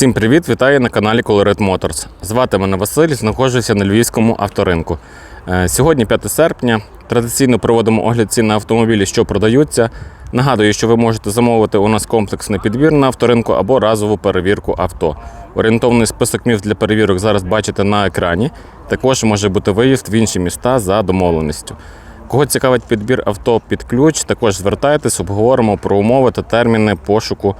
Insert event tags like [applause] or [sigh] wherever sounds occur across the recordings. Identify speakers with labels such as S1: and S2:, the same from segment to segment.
S1: Всім привіт! Вітаю на каналі Colored Motors. Звати мене Василь, знаходжуся на львівському авторинку. Е, Сьогодні 5 серпня. Традиційно проводимо огляд цін на автомобілі, що продаються. Нагадую, що ви можете замовити у нас комплексний підбір на авторинку або разову перевірку авто. Орієнтовний список міст для перевірок зараз бачите на екрані. Також може бути виїзд в інші міста за домовленістю. Кого цікавить підбір авто під ключ, також звертайтесь, обговоримо про умови та терміни пошуку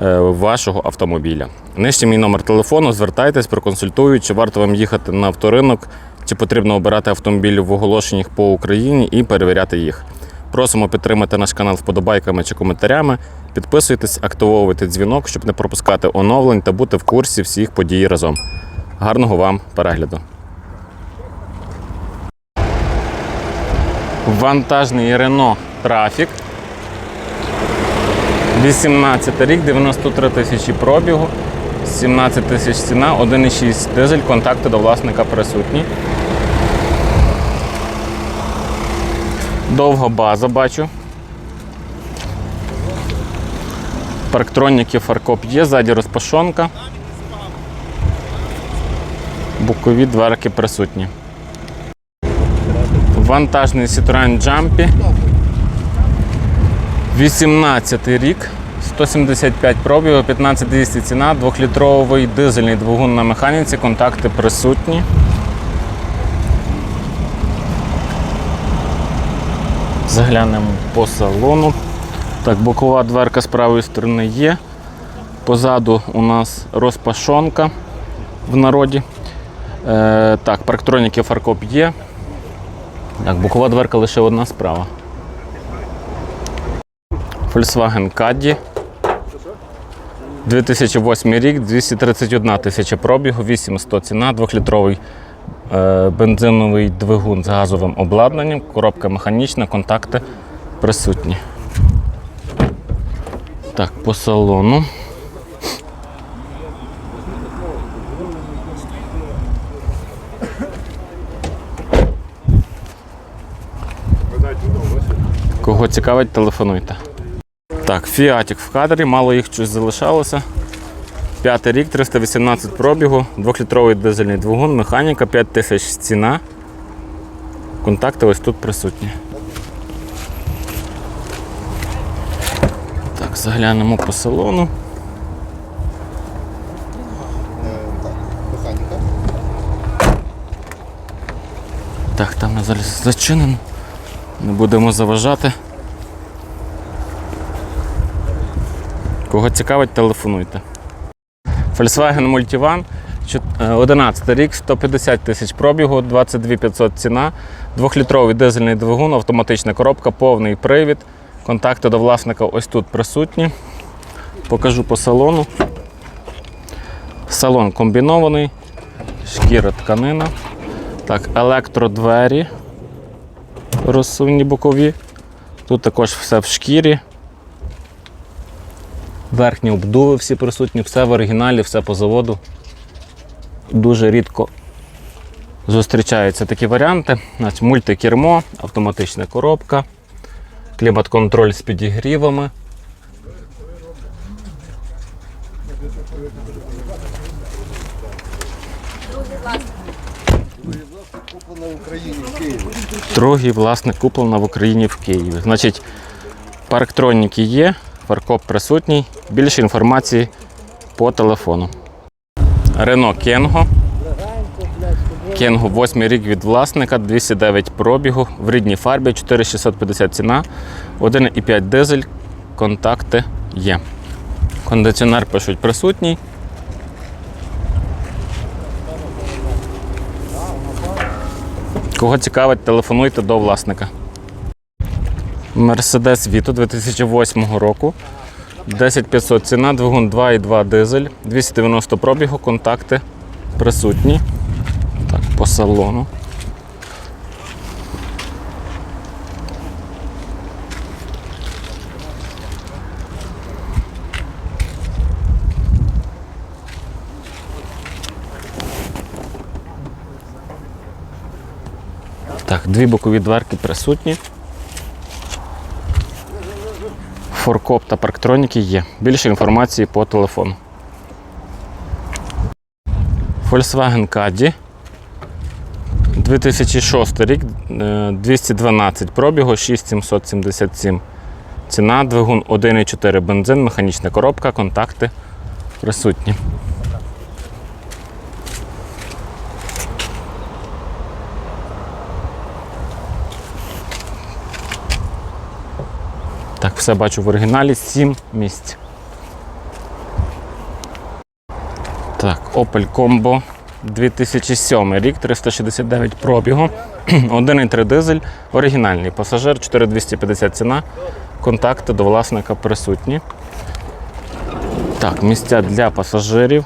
S1: вашого автомобіля. Нижче мій номер телефону, звертайтесь, проконсультую, чи варто вам їхати на авторинок, чи потрібно обирати автомобілі в оголошеннях по Україні і перевіряти їх. Просимо підтримати наш канал вподобайками чи коментарями. Підписуйтесь, активовуйте дзвінок, щоб не пропускати оновлень та бути в курсі всіх подій разом. Гарного вам перегляду! Вантажний Renault Trafic. 18 рік, 93 тисячі пробігу, 17 тисяч ціна, 1,6 дизель, контакти до власника присутні. Довга база бачу. Парктроніки фаркоп є, ззаді розпашонка. Бокові дверки присутні. Вантажний Citroen Jumpy. 18 рік, 175 пробігу, 15200 ціна, 2-літровий дизельний двигун на механіці, контакти присутні. Заглянемо по салону. Так, бокова дверка з правої сторони є. Позаду у нас розпашонка в народі. Е, так, парктроніки фаркоп є. Так, бокова дверка лише одна справа. Volkswagen Caddy. 2008 рік, 231 тисяча пробігу, 8100 ціна, 2-літровий е, бензиновий двигун з газовим обладнанням, коробка механічна, контакти присутні. Так, по салону. Кого цікавить, телефонуйте. Так, фіатік в кадрі, мало їх щось залишалося. П'ятий рік, 318 пробігу, 2-літровий дизельний двигун, механіка, 5 тисяч ціна. Контакти ось тут присутні. Так, заглянемо по салону. Так, там зараз зачинено. Не будемо заважати. Кого цікавить, телефонуйте. Volkswagen Multivan, е, 11 рік, 150 тисяч пробігу, 22 500 ціна, 2-літровий дизельний двигун, автоматична коробка, повний привід. Контакти до власника ось тут присутні. Покажу по салону. Салон комбінований, шкіра тканина. Так, електродвері розсувні бокові. Тут також все в шкірі. Верхні обдуви всі присутні, все в оригіналі, все по заводу. Дуже рідко зустрічаються такі варіанти. Значить, мультикермо, автоматична коробка, клімат-контроль з підігрівами. Другий власник куплена в Україні в Києві. Значить, парктроніки є, фаркоп присутній. Більше інформації по телефону. Рено Кенго. Кенго 8 рік від власника, 209 пробігу, в рідній фарбі, 4650 ціна, 1,5 дизель, контакти є. Кондиціонер пишуть присутній. Кого цікавить, телефонуйте до власника. Mercedes Vito 2008 року. 10500 ціна, двигун 2,2 дизель, 290 пробігу, контакти присутні. Так, по салону. Так, дві бокові дверки присутні. Форкоп та парктроніки є. Більше інформації по телефону. Volkswagen Caddy. 2006 рік, е, 212 пробігу, 6777. Ціна, двигун 1,4 бензин, механічна коробка, контакти присутні. Так, все бачу в оригіналі, 7 місць. Так, Opel Combo 2007 рік, 369 пробігу, [clears throat] 1,3 дизель, оригінальний пасажир, 4250 ціна, контакти до власника присутні. Так, місця для пасажирів.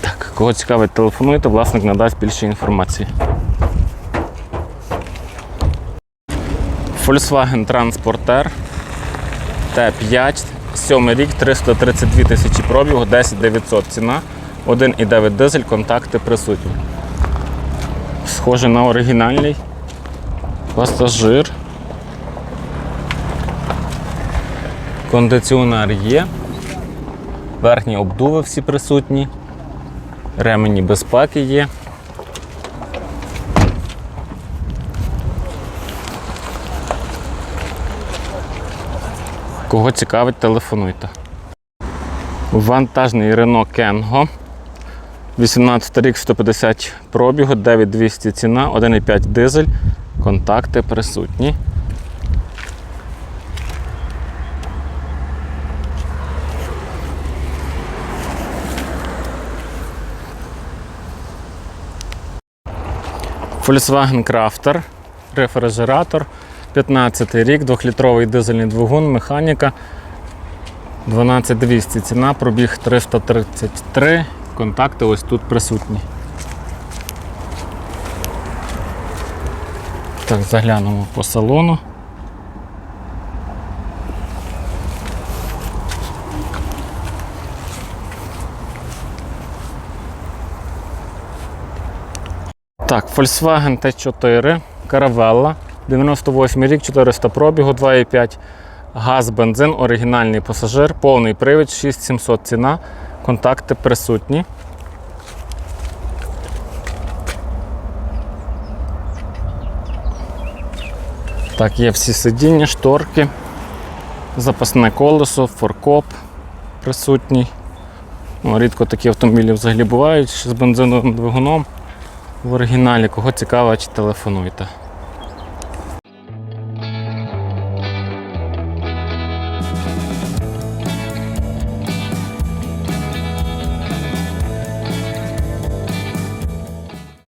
S1: Так, кого цікавить, телефонуйте, власник надасть більше інформації. Volkswagen Transporter Т5, 7 рік, 332 тисячі пробігу, 10 900 ціна, 1,9 дизель, контакти присутні. Схоже на оригінальний. Пасажир. Кондиціонер є. Верхні обдуви всі присутні. Ремені безпеки є. Кого цікавить, телефонуйте. Вантажний Renault Kengo. 18 рік 150 пробігу, 9200 ціна, 1,5 дизель. Контакти присутні. Volkswagen Crafter, рефрижератор, 15 рік, 2-літровий дизельний двигун, механіка. 12200 ціна, пробіг 333. Контакти ось тут присутні. Так, заглянемо по салону. Так, Volkswagen T4, Caravella, 98 рік, 400 пробігу, 2,5 газ, бензин, оригінальний пасажир, повний привід, 6700 ціна, контакти присутні. Так, є всі сидіння, шторки, запасне колесо, форкоп присутній. Ну, рідко такі автомобілі взагалі бувають з бензиновим двигуном. В оригіналі, кого цікаво, чи телефонуйте.